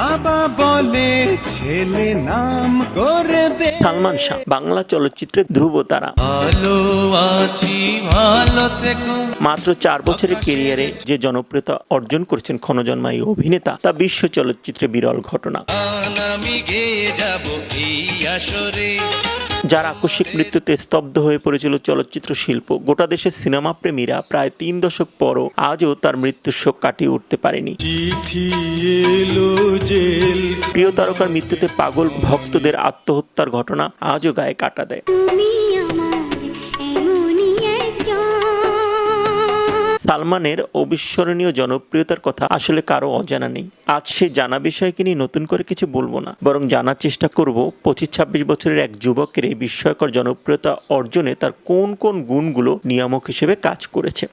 বাবা বলে ছেলে নাম করবে। সালমান শাহ বাংলা চলচ্চিত্রের ধ্রুব তারা। ভালো আছি ভালো থেকো। মাত্র চার বছরের কেরিয়ারে যে জনপ্রিয়তা অর্জন করেছেন ক্ষণজন্মা এই অভিনেতা তা বিশ্ব চলচ্চিত্রে বিরল ঘটনা। আমি গেয়ে যাব এই আসরে। যার আকস্মিক মৃত্যুতে স্তব্ধ হয়ে পড়েছিল চলচ্চিত্র শিল্প। গোটা দেশের সিনেমা প্রেমীরা প্রায় তিন দশক পরও আজও তার মৃত্যুর শোক কাটিয়ে উঠতে পারেনি। প্রিয় তারকার মৃত্যুতে পাগল ভক্তদের আত্মহত্যার ঘটনা আজও গায়ে কাটা দেয়। সালমানের অবিস্মরণীয় জনপ্রিয়তার কথা আসলে কারও অজানা নেই। আজ সে জানা বিষয়কে নিয়ে নতুন করে কিছু বলব না। বরং জানার চেষ্টা করব পঁচিশ ছাব্বিশ বছরের এক যুবকের এই বিস্ময়কর জনপ্রিয়তা অর্জনে তার কোন কোন গুণগুলো নিয়ামক হিসেবে কাজ করেছে।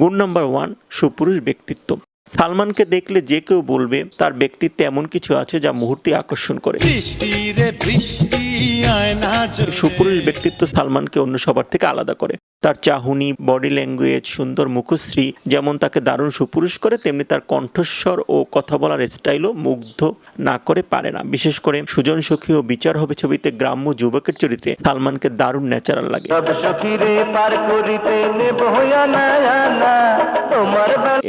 গুণ নাম্বার ওয়ান, সুপুরুষ ব্যক্তিত্ব। সালমানকে দেখলে যে কেউ বলবে তার ব্যক্তিত্বে এমন কিছু আছে যা মুহূর্তে আকর্ষণ করে। সুপুরুষ ব্যক্তিত্ব সালমানকে অন্য সবার থেকে আলাদা করে। তার চাহনি বডি ল্যাঙ্গুয়েজ সুন্দর মুখশ্রী যেমন তাকে দারুণ সুপুরুষ করে তেমনি তার কণ্ঠস্বর ও কথা বলার স্টাইলও মুগ্ধ না করে পারে না। বিশেষ করে সুজন সখী ও বিচার হবে ছবিতে গ্রাম্য যুবকের চরিত্রে সালমানকে দারুণ ন্যাচারাল লাগে।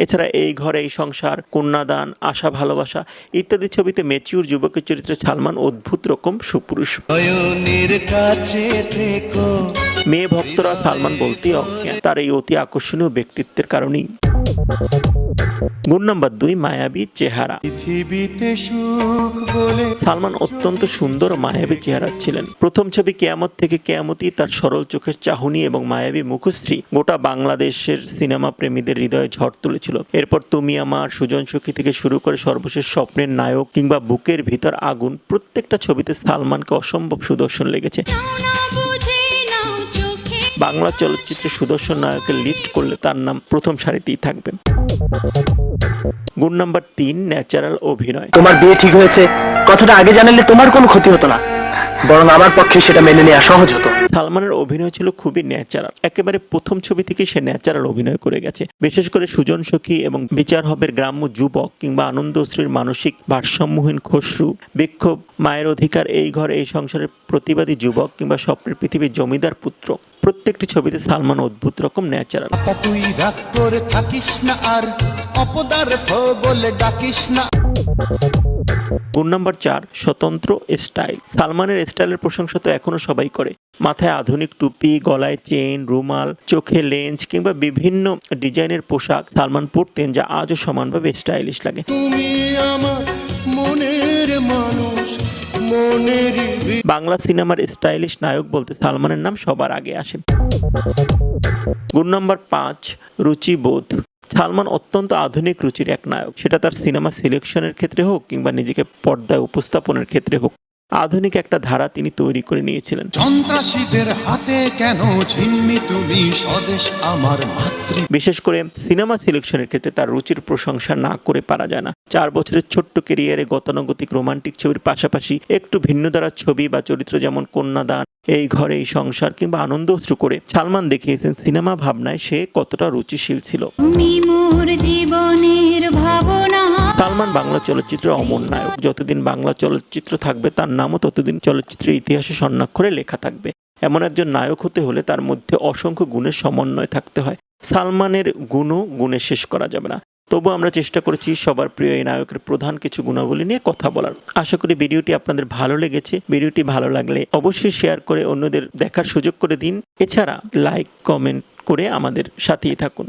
এছাড়া এই ঘরে এই সংসার কন্যাদান আশা ভালোবাসা ইত্যাদি ছবিতে মেচিউর যুবকের চরিত্রে সালমান অদ্ভুত রকম সুপুরুষ। মেয়ে ভক্তরা সালমান বলতেই অজ্ঞান। তার এই অতি আকর্ষণীয় ব্যক্তিত্বের কারণেই। গুণ নাম্বার দুই মায়াবী চেহারা। পৃথিবীতে সুখ বলে সালমান অত্যন্ত সুন্দর মায়াবী চেহারা ছিলেন। প্রথম ছবি কেয়ামত থেকে কেয়ামতই তার সরল চোখের চাহনি এবং মায়াবী মুখশ্রী। গোটা বাংলাদেশের সিনেমা প্রেমীদের হৃদয়ে ঝড় তুলেছিল। এরপর তুমি আমার সুজন সখী থেকে শুরু করে সর্বশেষ স্বপ্নের নায়ক কিংবা বুকের ভিতর আগুন প্রত্যেকটা ছবিতে সালমানকে অসম্ভব সুদর্শন লেগেছে। বাংলা চলচ্চিত্রে সুদর্শন নায়কের লিস্ট করলে তার নাম প্রথম সারিতেই থাকবে। গুণ নাম্বার তিন, ন্যাচারাল অভিনয়। তোমার বিয়ে ঠিক হয়েছে। কথাটা আগে জানালে তোমার কোনো ক্ষতি হতো না। বরং আমার পক্ষে সেটা মেনে নেওয়া সহজ হতো। সালমানের অভিনয় ছিল খুবই ন্যাচারাল। একেবারে প্রথম ছবি থেকে সে ন্যাচারাল অভিনয় করে গেছে। বিশেষ করে সুজন সখী এবং বিচার হবের গ্রাম্য যুবক কিংবা আনন্দশ্রীর মানসিক ভারসাম্যহীন খসরু বিক্ষোভ মায়ের অধিকার এই ঘর এই সংসারের প্রতিবাদী যুবক কিংবা স্বপ্নের পৃথিবীর জমিদার পুত্র। প্রত্যেকটি ছবিতে সালমান অদ্ভুত রকম ন্যাচারাল। তুই রাগ করে থাকিস না আর অপদার্থ বলে ডাকিস না। গুণ নাম্বার চার স্বতন্ত্র স্টাইল সালমানের স্টাইলের প্রশংসা তো এখনও সবাই করে। মাথায় আধুনিক টুপি গলায় চেন রুমাল চোখে লেন্স কিংবা বিভিন্ন ডিজাইনের পোশাক সালমান পরতেন যা আজও সমানভাবে স্টাইলিশ লাগে। তুমি আমার মনের মানুষ মনের বাংলা সিনেমার স্টাইলিশ নায়ক বলতে সালমানের নাম সবার আগে আসে। গুণ নাম্বার পাঁচ রুচিবোধ। সালমান অত্যন্ত আধুনিক রুচির এক নায়ক। সেটা তার সিনেমা সিলেকশনের ক্ষেত্রে হোক কিংবা নিজেকে পর্দায় উপস্থাপনের ক্ষেত্রে হোক। আধুনিক একটা ধারা তিনি তৈরি করে নিয়েছিলেন। সন্ত্রাসীদের হাতে কেন ঝিম্মি তুমি স্বদেশ আমার মাতৃ? বিশেষ করে সিনেমা সিলেকশনের ক্ষেত্রে তার রুচির প্রশংসা না করে পারা যায় না। চার বছরের ছোট্ট কেরিয়ারে গতানুগতিক রোমান্টিক ছবির পাশাপাশি একটু ভিন্ন ধারার ছবি বা চরিত্র যেমন কন্যাদান এই ঘরে এই সংসার কিংবা আনন্দ অশ্রু করে সালমান দেখিয়েছেন সিনেমা ভাবনায় সে কতটা রুচিশীল ছিল। তুমি মোর জীবনের ভাবনা সালমান বাংলা চলচ্চিত্রের অমর নায়ক। যতদিন বাংলা চলচ্চিত্র থাকবে, তার নামও ততদিন চলচ্চিত্রের ইতিহাসে স্বর্ণাক্ষরে লেখা থাকবে। এমন একজন নায়ক হতে হলে তার মধ্যে অসংখ্য গুণের সমন্বয় থাকতে হয়। সালমানের গুণও গুণে শেষ করা যাবে না। তবু আমরা চেষ্টা করেছি সবার প্রিয় এই নায়কের প্রধান কিছু গুণাবলী নিয়ে কথা বলার। আশা করি ভিডিওটি আপনাদের ভালো লেগেছে। ভিডিওটি ভালো লাগলে অবশ্যই শেয়ার করে অন্যদের দেখার সুযোগ করে দিন। এছাড়া লাইক, কমেন্ট করে আমাদের সাথেই থাকুন।